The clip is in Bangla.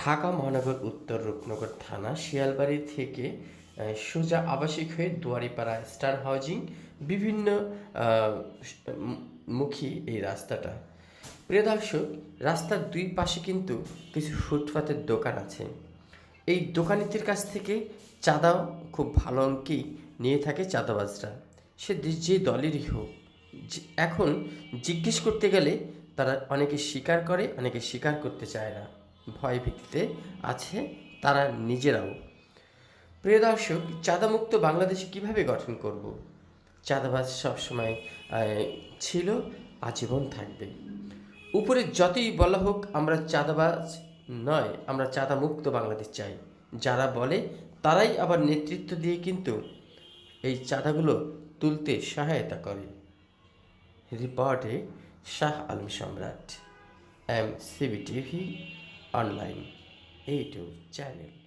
ঢাকা মহানগর উত্তর রূপনগর থানা শিয়ালবাড়ি থেকে সোজা আবাসিক হয়ে দুয়ারিপাড়া স্টার হাউজিং, বিভিন্ন মুখী এই রাস্তাটা। প্রিয় দর্শক, রাস্তার দুই পাশে কিন্তু কিছু ফুটপাতের দোকান আছে। এই দোকানিদের কাছ থেকে চাঁদাও খুব ভালো অঙ্কেই নিয়ে থাকে চাঁদাবাজরা। সে যে দলেরই হোক এখন জিজ্ঞেস করতে গেলে তারা অনেকে স্বীকার করে, অনেকে স্বীকার করতে চায় না। ভয় ভিত্তিতে আছে তারা নিজেরাও। প্রিয় দর্শক, চাঁদামুক্ত বাংলাদেশ কীভাবে গঠন করব? চাঁদাবাজ সবসময় ছিল, আজীবন থাকবে। উপরে যতই বলা হোক, আমরা চাঁদাবাজ নয়, আমরা চাঁদামুক্ত বাংলাদেশ চাই। যারা বলে, তারাই আবার নেতৃত্ব দিয়ে কিন্তু এই চাঁদাগুলো তুলতে সহায়তা করে। রিপোর্টে Shah Alam Samrat, M CB TV online YouTube channel.